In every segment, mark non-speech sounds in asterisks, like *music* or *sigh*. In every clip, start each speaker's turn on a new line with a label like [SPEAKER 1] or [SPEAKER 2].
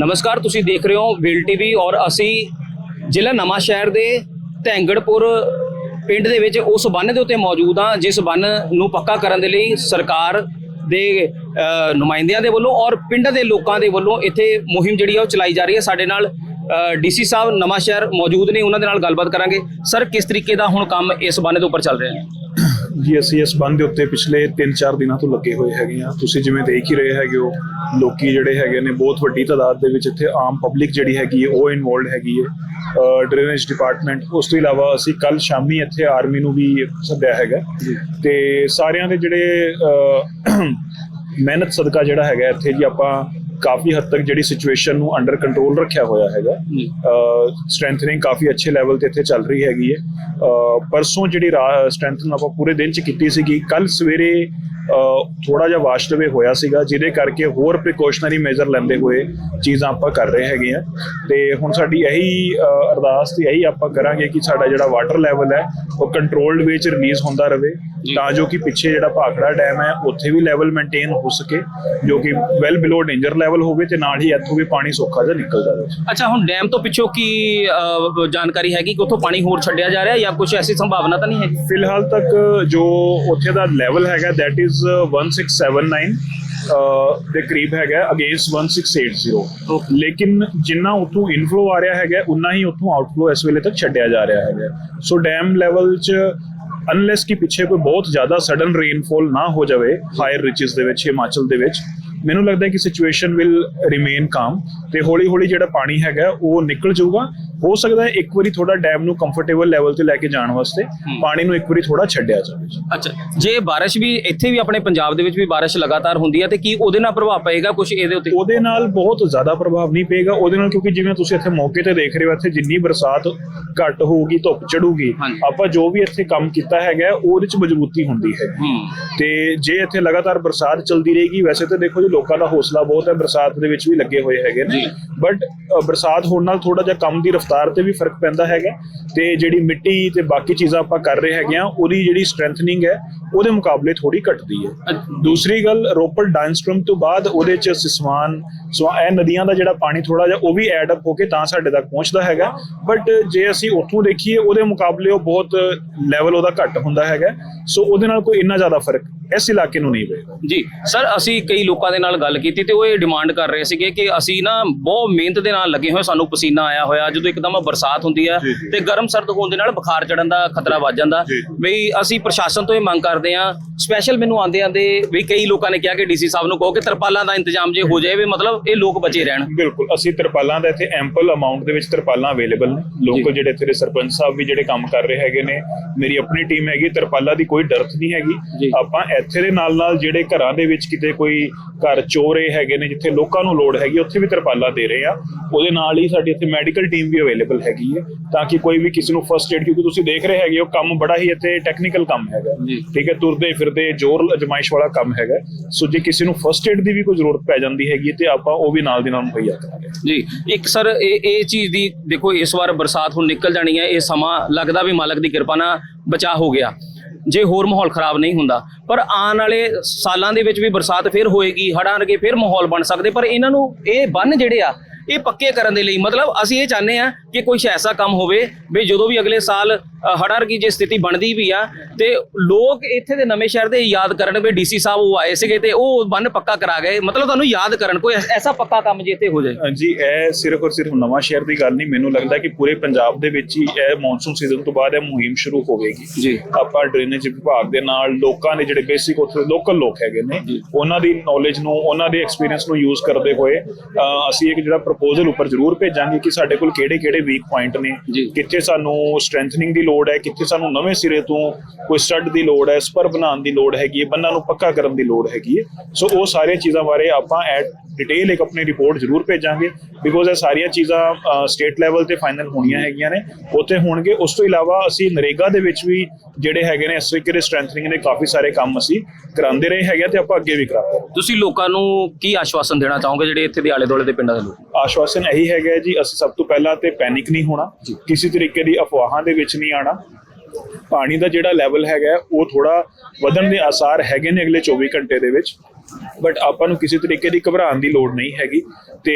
[SPEAKER 1] ਨਮਸਕਾਰ, ਤੁਸੀਂ ਦੇਖ ਰਹੇ ਹੋ ਵਿਲ ਟੀਵੀ ਔਰ ਅਸੀਂ ਜ਼ਿਲ੍ਹਾ ਨਵਾਂ ਸ਼ਹਿਰ ਦੇ ਧੈਂਗੜਪੁਰ ਪਿੰਡ ਦੇ ਵਿੱਚ ਉਸ ਬੰਨ ਦੇ ਉੱਤੇ ਮੌਜੂਦ ਹਾਂ, ਜਿਸ ਬੰਨ ਨੂੰ ਪੱਕਾ ਕਰਨ ਦੇ ਲਈ ਸਰਕਾਰ ਦੇ ਨੁਮਾਇੰਦਿਆਂ ਦੇ ਵੱਲੋਂ ਔਰ ਪਿੰਡ ਦੇ ਲੋਕਾਂ ਦੇ ਵੱਲੋਂ ਇੱਥੇ ਮੁਹਿੰਮ ਜਿਹੜੀ ਆ ਉਹ ਚਲਾਈ ਜਾ ਰਹੀ ਹੈ। ਸਾਡੇ ਨਾਲ ਡੀਸੀ ਸਾਹਿਬ ਨਵਾਂ ਸ਼ਹਿਰ ਮੌਜੂਦ ਨੇ, ਉਹਨਾਂ ਦੇ ਨਾਲ ਗੱਲਬਾਤ ਕਰਾਂਗੇ। ਸਰ, ਕਿਸ ਤਰੀਕੇ ਦਾ ਹੁਣ ਕੰਮ ਇਸ ਬੰਨ ਦੇ ਉੱਪਰ ਚੱਲ ਰਿਹਾ ਹੈ?
[SPEAKER 2] ਜੀ ਅਸੀਂ ਇਸ ਬੰਦ ਦੇ ਉੱਤੇ ਪਿਛਲੇ 3-4 ਦਿਨਾਂ ਤੋਂ ਲੱਗੇ ਹੋਏ ਹੈਗੇ ਆ ਤੁਸੀਂ ਜਿਵੇਂ ਦੇਖ ਹੀ ਰਹੇ ਹੈਗੇ ਹੋ ਲੋਕੀ ਜਿਹੜੇ ਹੈਗੇ ਨੇ ਬਹੁਤ ਵੱਡੀ ਤਾਦਾਦ ਦੇ ਵਿੱਚ ਇੱਥੇ ਆਮ ਪਬਲਿਕ ਜਿਹੜੀ ਹੈਗੀ ਹੈ ਉਹ ਇਨਵੋਲਡ ਹੈਗੀ ਹੈ। ਡਰੇਨੇਜ ਡਿਪਾਰਟਮੈਂਟ ਉਸ ਤੋਂ ਇਲਾਵਾ ਅਸੀਂ ਕੱਲ ਸ਼ਾਮੀ ਇੱਥੇ ਆਰਮੀ ਨੂੰ ਵੀ ਸੱਦਿਆ ਹੈਗਾ। ਤੇ ਸਾਰਿਆਂ ਦੇ ਜਿਹੜੇ *coughs* ਮਿਹਨਤ ਸਦਕਾ ਜਿਹੜਾ ਹੈਗਾ ਇੱਥੇ ਜੀ ਆਪਾਂ ਕਾਫੀ ਹੱਦ ਤੱਕ ਜਿਹੜੀ ਸਿਚੁਏਸ਼ਨ ਨੂੰ ਅੰਡਰ ਕੰਟਰੋਲ ਰੱਖਿਆ ਹੋਇਆ ਹੈਗਾ। ਸਟਰੈਂਥਨਿੰਗ ਕਾਫੀ ਅੱਛੇ ਲੈਵਲ ਤੇ ਇੱਥੇ ਚੱਲ ਰਹੀ ਹੈਗੀ ਹੈ। ਪਰਸੋਂ ਜਿਹੜੀ ਸਟਰੈਂਥਨ ਆਪਾਂ ਪੂਰੇ ਦਿਨ ਚ ਕੀਤੀ ਸੀਗੀ ਕੱਲ ਸਵੇਰੇ ਥੋੜਾ ਜਿਹਾ ਵਾਸ਼ਡਵੇ ਹੋਇਆ ਸੀਗਾ ਜਿਹਦੇ ਕਰਕੇ ਹੋਰ ਪ੍ਰੀਕਾਸ਼ਨਰੀ ਮੇਜਰ ਲੈਂਦੇ ਹੋਏ ਚੀਜ਼ਾਂ ਆਪਾਂ ਕਰ ਰਹੇ ਹੈਗੇ ਆ ਤੇ ਹੁਣ ਸਾਡੀ ਇਹੀ ਅਰਦਾਸ ਤੇ ਇਹੀ ਆਪਾਂ ਕਰਾਂਗੇ ਕਿ ਸਾਡਾ ਜਿਹੜਾ ਵਾਟਰ ਲੈਵਲ ਹੈ ਉਹ ਕੰਟਰੋਲਡ ਵਿੱਚ ਰਿਲੀਜ਼ ਹੁੰਦਾ ਰਵੇ ਤਾਂ ਜੋ ਕਿ ਪਿੱਛੇ ਜਿਹੜਾ ਭਾਖੜਾ ਡੈਮ ਹੈ ਉੱਥੇ ਵੀ ਲੈਵਲ ਮੇਨਟੇਨ ਹੋ ਸਕੇ ਜੋ ਕਿ ਵੈਲ ਬਿਲੋ ਡੇਂਜਰ ਲੈਵਲ ਹੋਵੇ ਤੇ ਨਾਲ ਹੀ ਇੱਥੋਂ ਵੀ ਪਾਣੀ ਸੌਖਾ ਜਿਹਾ ਨਿਕਲ ਜਾਵੇ
[SPEAKER 1] ਅੱਛਾ ਹੁਣ ਡੈਮ ਤੋਂ ਪਿੱਛੋਂ ਕੀ ਜਾਣਕਾਰੀ ਹੈਗੀ ਕਿ ਉੱਥੋਂ ਪਾਣੀ ਹੋਰ ਛੱਡਿਆ ਜਾ ਰਿਹਾ ਜਾਂ ਕੁਝ ਐਸੀ ਸੰਭਾਵਨਾ ਤਾਂ ਨਹੀਂ ਹੈ
[SPEAKER 2] ਫਿਲਹਾਲ ਤੱਕ ਜੋ ਉੱਥੇ ਦਾ ਲੈਵਲ ਹੈਗਾ that is 1679 ਅਹ, ਦੇ ਕਰੀਬ ਹੈਗਾ ਅਗੇਂਸਟ 1680 ਲੇਕਿਨ ਜਿੰਨਾ ਉਥੋਂ ਇਨਫਲੋ ਆ ਰਿਹਾ ਹੈਗਾ ਉਨਾ ਹੀ ਉਥੋਂ ਆਊਟਫਲੋ ਇਸ ਵੇਲੇ ਤੱਕ ਛੱਡਿਆ ਜਾ ਰਿਹਾ ਹੈਗਾ ਸੋ ਡੈਮ ਲੈਵਲ 'ਚ ਅਨਲੈਸ ਕਿ ਪਿੱਛੇ ਕੋਈ ਬਹੁਤ ਜ਼ਿਆਦਾ ਸਡਨ ਰੇਨਫਾਲ ਨਾ ਹੋ ਜਾਵੇ ਹਾਇਰ ਰਿਚਸ ਦੇ ਵਿੱਚ ਹਿਮਾਚਲ ਦੇ ਵਿੱਚ ਮੈਨੂੰ ਲੱਗਦਾ ਹੈ ਕਿ ਸਿਚੁਏਸ਼ਨ ਵਿਲ ਰਿਮੇਨ ਕਾਮ ਤੇ ਹੌਲੀ ਹੌਲੀ ਜਿਹੜਾ ਪਾਣੀ ਹੈਗਾ ਉਹ ਨਿਕਲ ਜਾਊਗਾ। ਹੋ ਸਕਦਾ ਹੈ ਇੱਕ ਵਾਰੀ ਥੋੜਾ ਡੈਮ ਨੂੰ ਕੰਫਰਟੇਬਲ ਲੈਵਲ ਤੇ ਲੈ ਕੇ ਜਾਣ ਵਾਸਤੇ ਪਾਣੀ ਨੂੰ ਇੱਕ ਵਾਰੀ ਥੋੜਾ ਛੱਡਿਆ ਜਾਵੇ।
[SPEAKER 1] ਅੱਛਾ ਜੇ ਬਾਰਿਸ਼ ਵੀ ਇੱਥੇ ਵੀ ਆਪਣੇ ਪੰਜਾਬ ਦੇ ਵਿੱਚ ਵੀ ਬਾਰਿਸ਼ ਲਗਾਤਾਰ ਹੁੰਦੀ ਹੈ ਤੇ ਕੀ ਉਹਦੇ ਨਾਲ ਪ੍ਰਭਾਵ ਪਏਗਾ ਕੁਝ ਇਹਦੇ ਉੱਤੇ?
[SPEAKER 2] ਉਹਦੇ ਨਾਲ ਬਹੁਤ ਜ਼ਿਆਦਾ ਪ੍ਰਭਾਵ ਨਹੀਂ ਪਏਗਾ। ਉਹਦੇ ਨਾਲ ਕਿਉਂਕਿ ਜਿਵੇਂ ਤੁਸੀਂ ਇੱਥੇ ਮੌਕੇ ਤੇ ਦੇਖ ਰਹੇ ਹੋ ਇੱਥੇ ਜਿੰਨੀ ਬਰਸਾਤ ਘੱਟ ਹੋਊਗੀ ਧੁੱਪ ਚੜੂਗੀ। ਆਪਾਂ ਜੋ ਵੀ ਇੱਥੇ ਕੰਮ ਕੀਤਾ ਹੈਗਾ ਉਹਦੇ ਚ ਮਜ਼ਬੂਤੀ ਹੁੰਦੀ ਹੈ। ਤੇ ਜੇ ਇੱਥੇ ਲਗਾਤਾਰ ਬਰਸਾਤ ਚਲਦੀ ਰਹੇਗੀ ਵੈਸੇ ਤਾਂ ਦੇਖੋ ਜੀ ਲੋਕਾਂ ਦਾ ਹੌਸਲਾ ਬਹੁਤ ਹੈ ਬਰਸਾਤ ਦੇ ਵਿੱਚ ਵੀ ਲੱਗੇ ਹੋਏ ਹੈਗੇ ਨੇ। ਬਟ ਬਰਸਾਤ ਹੋਣ ਨਾਲ ਥੋੜਾ ਜਿਹਾ ਕੰਮ ਦੀ ਰਫ਼ਤਾਰ ਤੇ ਵੀ ਫ਼ਰਕ ਪੈਂਦਾ ਹੈਗਾ ਤੇ ਜਿਹੜੀ ਮਿੱਟੀ ਤੇ ਬਾਕੀ ਚੀਜ਼ਾਂ ਆਪਾਂ ਕਰ ਰਹੇ ਹੈਗੇ ਆ ਉਹਦੀ ਜਿਹੜੀ ਸਟਰੈਂਥਨਿੰਗ ਹੈ ਉਹਦੇ ਮੁਕਾਬਲੇ ਥੋੜੀ ਘਟਦੀ ਹੈ। ਦੂਸਰੀ ਗੱਲ ਰੋਪੜ ਡਾਊਨਸਟ੍ਰੀਮ ਤੋਂ ਬਾਅਦ ਉਹਦੇ ਚ ਸਿਸਵਾਨ ਸੋ ਇਹ ਨਦੀਆਂ ਦਾ ਜਿਹੜਾ ਪਾਣੀ ਥੋੜਾ ਜਿਹਾ ਉਹ ਵੀ ਐਡ ਅਪ ਹੋ ਕੇ ਤਾਂ ਸਾਡੇ ਤੱਕ ਪਹੁੰਚਦਾ ਹੈਗਾ ਬਟ ਜੇ ਅਸੀਂ ਉੱਥੋਂ ਦੇਖੀਏ ਉਹਦੇ ਮੁਕਾਬਲੇ ਉਹ ਬਹੁਤ ਲੈਵਲ ਉਹਦਾ ਘੱਟ ਹੁੰਦਾ ਹੈਗਾ ਸੋ ਉਹਦੇ ਨਾਲ ਕੋਈ ਇੰਨਾ ਜ਼ਿਆਦਾ ਫ਼ਰਕ ਇਸ ਇਲਾਕੇ ਨੂੰ ਨਹੀਂ ਪਏਗਾ
[SPEAKER 1] ਜੀ ਸਰ ਅਸੀਂ ਕਈ ਲੋਕਾਂ ਦੇ ਨਾਲ ਗੱਲ ਕੀਤੀ ਤੇ ਉਹ ਇਹ ਡਿਮਾਂਡ ਕਰ ਰਹੇ ਸੀਗੇ ਕਿ ਅਸੀਂ ਨਾ ਬਹੁਤ ਮਿਹਨਤ ਦੇ ਨਾਲ ਲੱਗੇ ਹੋਏ ਸਾਨੂੰ ਪਸੀਨਾ ਆਇਆ ਹੋਇਆ ਜਦੋਂ ਇੱਕਦਮ ਬਰਸਾਤ ਹੁੰਦੀ
[SPEAKER 2] ਜੀ।
[SPEAKER 1] ਤੇ ਗਰਮ ਸਰਦ ਹੋਣ ਦੇ ਨਾਲ ਬੁਖਾਰ ਚੜਨ ਦਾ ਖਤਰਾ ਵੱਧ ਜਾਂਦਾ। ਬਈ ਅਸੀਂ ਪ੍ਰਸ਼ਾਸਨ ਤੋਂ ਇਹ ਮੰਗ ਕਰਦੇ ਹਾਂ ਸਪੈਸ਼ਲ ਮੈਨੂੰ ਆਂਦੇ ਆਂਦੇ ਵੀ ਕਈ ਲੋਕਾਂ ਨੇ ਕਿਹਾ ਕਿ ਡੀਸੀ ਸਾਹਿਬ ਨੂੰ ਕਹੋ ਕਿ ਤਰਪਾਲਾਂ ਦਾ ਇੰਤਜ਼ਾਮ ਜੇ ਹੋ ਜਾਏ ਵੀ ਮਤਲਬ ਇਹ ਲੋਕ ਬਚੇ ਰਹਿਣ।
[SPEAKER 2] ਬਿਲਕੁਲ ਅਸੀਂ ਤਰਪਾਲਾਂ ਦਾ ਇੱਥੇ ਐਂਪਲ ਅਮਾਉਂਟ ਦੇ ਵਿੱਚ ਤਰਪਾਲਾਂ ਅਵੇਲੇਬਲ ਨੇ। ਲੋਕਲ ਜਿਹੜੇ ਇੱਥੇ ਦੇ ਸਰਪੰਚ ਸਾਹਿਬ ਵੀ ਜਿਹੜੇ ਕੰਮ ਕਰ ਰਹੇ ਹੈਗੇ ਨੇ। ਮੇਰੀ ਆਪਣੀ ਟੀਮ ਹੈਗੀ ਤਰਪਾਲਾਂ ਦੀ ਕੋਈ ਡਰਤ ਨਹੀਂ। ਹੈਗੀ। ਆਪਾਂ ਇੱਥੇ ਦੇ ਨਾਲ ਨਾਲ ਜਿਹੜੇ ਘਰਾਂ ਦੇ ਵਿੱਚ ਕਿਤੇ ਕੋਈ ਘਰ ਚੋਰੇ ਹੈਗੇ ਨੇ ਜਿੱਥੇ ਲੋਕਾਂ ਨੂੰ ਲੋੜ ਹੈਗੀ ਉੱਥੇ ਵੀ ਤਰਪਾਲਾਂ ਦੇ ਰਹੇ ਆ। ਉਹਦੇ ਨਾਲ ਹੀ ਸਾਡੀ ਇੱਥੇ ਮੈਡੀਕਲ ਟੀਮ ਵੀ ਅਵੇਲੇਬਲ ਹੈਗੀ ਹੈ ਤਾਂ ਕਿ ਕੋਈ ਵੀ ਕਿਸੇ ਨੂੰ ਫਰਸਟ ਏਡ ਕਿਉਂਕਿ ਤੁਸੀਂ ਦੇਖ ਰਹੇ ਹੈਗੇ ਹੋ ਕੰਮ ਬੜਾ ਹੀ ਇੱਥੇ ਟੈਕਨੀਕਲ ਕੰਮ ਹੈਗਾ। ਠੀਕ ਹੈ ਤੁਰਦੇ ਫਿਰਦੇ ਜ਼ੋਰ ਅਜਮਾਇਸ਼ ਵਾਲਾ ਕੰਮ ਹੈਗਾ। ਸੋ ਜੇ ਕਿਸੇ ਨੂੰ ਫਰਸਟ ਏਡ ਦੀ ਵੀ ਕੋਈ ਜ਼ਰੂਰਤ ਪੈ ਜਾਂਦੀ ਹੈਗੀ ਤੇ ਆਪਾਂ ਉਹ ਵੀ ਨਾਲ ਦੀ ਨਾਲ ਮੁਹੱਈਆ ਕਰਾਂਗੇ।
[SPEAKER 1] ਜੀ ਇੱਕ ਸਰ ਇਹ ਇਹ ਚੀਜ਼ ਦੀ ਦੇਖੋ ਇਸ ਵਾਰ ਬਰਸਾਤ ਹੁਣ ਨਿਕਲ ਜਾਣੀ ਹੈ ਇਹ ਸਮਾਂ ਲੱਗਦਾ ਵੀ ਮਾਲਕ ਦੀ ਕਿਰਪਾ ਨਾਲ ਬਚਾ ਹੋ ਗਿਆ। ਜੇ ਹੋਰ ਮਾਹੌਲ ਖਰਾਬ ਨਹੀਂ ਹੁੰਦਾ। ਪਰ ਆਉਣ ਵਾਲੇ ਸਾਲਾਂ ਦੇ ਵਿੱਚ ਵੀ ਬਰਸਾਤ ਫਿਰ ਹੋਏਗੀ, ਹੜ੍ਹਾਂ ਵਰਗੇ ਫਿਰ ਮਾਹੌਲ ਬਣ ਸਕਦੇ। ਪਰ ਇਹਨਾਂ ਨੂੰ ਇਹ ਬੰਨ ਜਿਹੜੇ ਆ, ਇਹ ਪੱਕੇ ਕਰਨ ਦੇ ਲਈ ਮਤਲਬ ਅਸੀਂ ਇਹ ਚਾਹੁੰਦੇ ਆ ਕਿ ਕੁਝ ਐਸਾ ਕੰਮ ਹੋਵੇ ਵੀ ਜਦੋਂ ਵੀ ਅਗਲੇ ਸਾਲ ਹੜ੍ਹਾਂ ਵਰਗੀ ਜੇ ਸਥਿਤੀ ਬਣਦੀ ਵੀ ਆ ਤੇ ਲੋਕ ਇੱਥੇ ਦੇ ਨਵੇਂ ਸ਼ਹਿਰ ਦੇ ਯਾਦ ਕਰਨ ਵੀ ਡੀਸੀ ਸਾਹਿਬ ਉਹ ਆਏ ਸੀਗੇ ਤੇ ਉਹ ਬੰਨ ਪੱਕਾ ਕਰਾ ਗਏ। ਮਤਲਬ ਤੁਹਾਨੂੰ ਯਾਦ ਕਰਨ ਕੋਈ ਐਸ- ਪੱਕਾ ਕੰਮ ਜੇ ਇੱਥੇ ਹੋ ਜਾਏ।
[SPEAKER 2] ਜੀ ਇਹ ਸਿਰਫ ਔਰ ਸਿਰਫ ਨਵਾਂ ਸ਼ਹਿਰ ਦੀ ਗੱਲ ਨਹੀਂ ਮੈਨੂੰ ਲੱਗਦਾ ਕਿ ਪੂਰੇ ਪੰਜਾਬ ਦੇ ਵਿੱਚ ਹੀ ਇਹ ਮੌਨਸੂਨ ਸੀਜ਼ਨ ਤੋਂ ਬਾਅਦ ਇਹ ਮੁਹਿੰਮ ਸ਼ੁਰੂ ਹੋਵੇਗੀ।
[SPEAKER 1] ਜੀ।
[SPEAKER 2] ਆਪਾਂ ਡਰੇਨੇਜ ਵਿਭਾਗ ਦੇ ਨਾਲ ਲੋਕਾਂ ਦੇ ਜਿਹੜੇ ਬੇਸਿਕ ਉੱਥੇ ਲੋਕਲ ਲੋਕ ਹੈਗੇ ਨੇ। ਉਹਨਾਂ ਦੀ ਨੌਲੇਜ ਨੂੰ ਉਹਨਾਂ ਦੇ ਐਕਸਪੀਰੀਅੰਸ ਨੂੰ ਯੂਜ਼ ਕਰਦੇ ਹੋਏ ਅਸੀਂ ਇੱਕ ਜਿਹੜਾ ਪ੍ਰਪੋਜ਼ਲ ਉੱਪਰ ਜ਼ਰੂਰ ਭੇਜਾਂਗੇ ਕਿ ਸਾਡੇ ਕੋਲ ਕਿਹੜੇ ਕਿਹੜੇ ਵੀਕ ਪੁਆਇੰਟ ਨੇ। ਕਿੱਥੇ ਸਾਨੂੰ ਸਟਰੈਂਥਨਿੰਗ ਦੀ ਲੋੜ ਹੈ ਕਿੱਥੇ ਸਾਨੂੰ ਨਵੇਂ ਸਿਰੇ ਤੋਂ ਕੋਈ ਸਟੱਡ ਦੀ ਲੋੜ ਹੈ ਸਪਰ ਬਣਾਉਣ ਦੀ ਲੋੜ ਹੈਗੀ ਹੈ ਬੰਨਾਂ ਨੂੰ ਪੱਕਾ ਕਰਨ ਦੀ ਲੋੜ ਹੈਗੀ ਹੈ। ਸੋ ਉਹ ਸਾਰੀਆਂ ਚੀਜ਼ਾਂ ਬਾਰੇ ਆਪਾਂ ਐਟ ਡਿਟੇਲ ਇੱਕ ਆਪਣੀ ਰਿਪੋਰਟ ਜ਼ਰੂਰ ਭੇਜਾਂਗੇ ਬਿਕੋਜ਼ ਇਹ ਸਾਰੀਆਂ ਚੀਜ਼ਾਂ ਸਟੇਟ ਲੈਵਲ ਤੇ ਫਾਈਨਲ ਹੋਣੀਆਂ ਹੈਗੀਆਂ ਨੇ। ਉੱਥੇ ਹੋਣਗੇ। ਉਸ ਤੋਂ ਇਲਾਵਾ ਅਸੀਂ ਨਰੇਗਾ ਦੇ ਵਿੱਚ ਵੀ ਜਿਹੜੇ ਹੈਗੇ ਨੇ ਇਸ ਤਰੀਕੇ ਦੇ ਸਟਰੈਂਥਨਿੰਗ ਦੇ ਕਾਫੀ ਸਾਰੇ ਕੰਮ ਅਸੀਂ ਕਰਾਉਂਦੇ ਰਹੇ ਹੈਗੇ ਤੇ ਆਪਾਂ ਅੱਗੇ ਵੀ ਕਰਾਂਗੇ
[SPEAKER 1] ਤੁਸੀਂ ਲੋਕਾਂ ਨੂੰ ਕੀ ਆਸ਼ਵਾਸਨ ਦੇਣਾ ਚਾਹੋਗੇ ਜਿਹੜੇ ਇੱਥੇ ਦੇ ਆਲੇ ਦੁਆਲੇ ਦੇ ਪਿੰਡਾਂ ਦੇ ਲੋਕ?
[SPEAKER 2] ਆਸ਼ਵਾਸਨ ਇਹੀ ਹੈਗਾ ਜੀ ਅਸੀਂ ਸਭ ਤੋਂ ਪਹਿਲਾਂ ਤੇ ਪੈਨਿਕ ਨਹੀਂ ਹੋਣਾ, ਕਿਸੇ ਤਰੀਕੇ ਦੀ ਅਫਵਾਹਾਂ ਦੇ ਵਿੱਚ ਨਹੀਂ ਆਣਾ ਪਾਣੀ ਦਾ ਜਿਹੜਾ ਲੈਵਲ ਹੈਗਾ ਉਹ ਥੋੜਾ ਵਧਣ ਦੇ ਆਸਾਰ ਹੈਗੇ ਨੇ ਅਗਲੇ 24 ਘੰਟੇ ਦੇ ਵਿੱਚ। ਬਟ ਆਪਾਂ ਨੂੰ ਕਿਸੇ ਤਰੀਕੇ ਦੀ ਘਬਰਾਉਣ ਦੀ ਲੋੜ ਨਹੀਂ ਹੈਗੀ। ਤੇ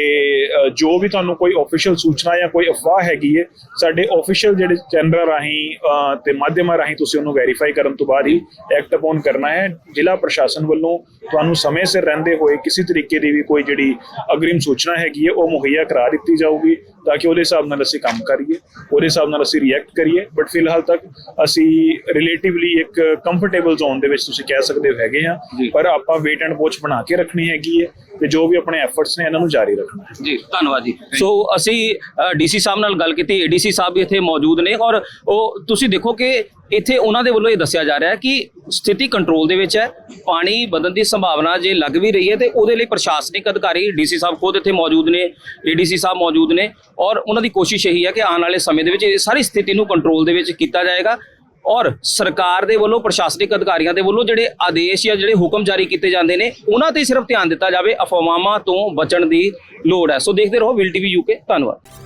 [SPEAKER 2] ਜੋ ਵੀ ਤੁਹਾਨੂੰ ਕੋਈ ਆਫੀਸ਼ੀਅਲ ਸੂਚਨਾ ਜਾਂ ਕੋਈ ਅਫਵਾਹ ਹੈਗੀ ਹੈ ਸਾਡੇ ਆਫੀਸ਼ੀਅਲ ਜਿਹੜੇ ਚੈਨਲ ਰਾਹੀਂ ਤੇ ਮਾਧਿਅਮਾਂ ਰਾਹੀਂ ਤੁਸੀਂ ਉਹਨੂੰ ਵੈਰੀਫਾਈ ਕਰਨ ਤੋਂ ਬਾਅਦ ਹੀ ਐਕਟ ਅਪਨ ਕਰਨਾ ਹੈ। ਜ਼ਿਲ੍ਹਾ ਪ੍ਰਸ਼ਾਸਨ ਵੱਲੋਂ ਤੁਹਾਨੂੰ ਸਮੇਂ ਸਿਰ ਰਹਿੰਦੇ ਹੋਏ ਕਿਸੇ ਤਰੀਕੇ ਦੀ ਵੀ ਕੋਈ ਜਿਹੜੀ ਅਗਰਿਮ ਸੂਚਨਾ ਹੈਗੀ ਹੈ ਉਹ ਮੁਹੱਈਆ ਕਰਾ ਦਿੱਤੀ ਜਾਊਗੀ ਤਾਂ ਕਿ ਉਹਦੇ ਹਿਸਾਬ ਨਾਲ ਅਸੀਂ ਕੰਮ ਕਰੀਏ ਉਹਦੇ ਹਿਸਾਬ ਨਾਲ ਅਸੀਂ ਰਿਐਕਟ ਕਰੀਏ। ਬਟ ਫਿਲਹਾਲ ਤੱਕ ਅਸੀਂ ਰਿਲੇਟਿਵਲੀ ਇੱਕ ਕੰਫਰਟੇਬਲ ਜ਼ੋਨ ਦੇ ਵਿੱਚ ਤੁਸੀਂ ਕਹਿ ਸਕਦੇ ਹੋ। ਹੈਗੇ ਆ। ਪਰ ਆਪਾਂ ਵੇਟ ਐਂਡ ਵਾਚ ਬਣਾ ਕੇ ਰੱਖਣੀ ਹੈਗੀ ਹੈ ਤੇ ਜੋ ਵੀ ਆਪਣੇ ਐਫਰਟਸ ਨੇ ਇਹਨਾਂ ਨੂੰ ਜਾਰੀ ਰੱਖਣਾ ਹੈ।
[SPEAKER 1] ਜੀ ਧੰਨਵਾਦ ਜੀ। ਸੋ ਅਸੀਂ ਡੀਸੀ ਸਾਹਿਬ ਨਾਲ ਗੱਲ ਕੀਤੀ ਏਡੀਸੀ ਸਾਹਿਬ ਵੀ ਇੱਥੇ ਮੌਜੂਦ ਨੇ ਔਰ ਉਹ ਤੁਸੀਂ ਦੇਖੋ ਕਿ ਇੱਥੇ ਉਹਨਾਂ ਦੇ ਵੱਲੋਂ ਇਹ ਦੱਸਿਆ ਜਾ ਰਿਹਾ ਹੈ ਕਿ ਸਥਿਤੀ ਕੰਟਰੋਲ ਦੇ ਵਿੱਚ ਹੈ ਪਾਣੀ ਵਧਣ ਦੀ ਸੰਭਾਵਨਾ ਜੇ ਲੱਗ ਵੀ ਰਹੀ ਹੈ ਤੇ ਉਹਦੇ ਲਈ ਪ੍ਰਸ਼ਾਸਨਿਕ ਅਧਿਕਾਰੀ ਡੀਸੀ ਸਾਹਿਬ ਖੁਦ ਇੱਥੇ ਮੌਜੂਦ ਨੇ ਏਡੀਸੀ ਸਾਹਿਬ ਮੌਜੂਦ ਨੇ ਔਰ ਉਹਨਾਂ ਦੀ ਕੋਸ਼ਿਸ਼ ਇਹੀ ਹੈ ਕਿ ਆਉਣ ਵਾਲੇ ਸਮੇਂ ਦੇ ਵਿੱਚ ਇਹ ਸਾਰੀ ਸਥਿਤੀ ਨੂੰ ਕੰਟਰੋਲ ਦੇ ਵਿੱਚ ਕੀਤਾ ਜਾਏਗਾ। ਔਰ ਸਰਕਾਰ ਦੇ ਵੱਲੋਂ, ਪ੍ਰਸ਼ਾਸਨਿਕ ਅਧਿਕਾਰੀਆਂ ਦੇ ਵੱਲੋਂ ਜਿਹੜੇ ਆਦੇਸ਼ ਜਾਂ ਜਿਹੜੇ ਹੁਕਮ ਜਾਰੀ ਕੀਤੇ ਜਾਂਦੇ ਨੇ, ਉਹਨਾਂ ਤੇ ਸਿਰਫ ਧਿਆਨ ਦਿੱਤਾ ਜਾਵੇ, ਅਫਵਾਹਾਂ ਤੋਂ ਬਚਣ ਦੀ ਲੋੜ ਹੈ। ਸੋ ਦੇਖਦੇ ਰਹੋ ਵਿਲ ਟੀਵੀ ਯੂਕੇ ਧੰਨਵਾਦ।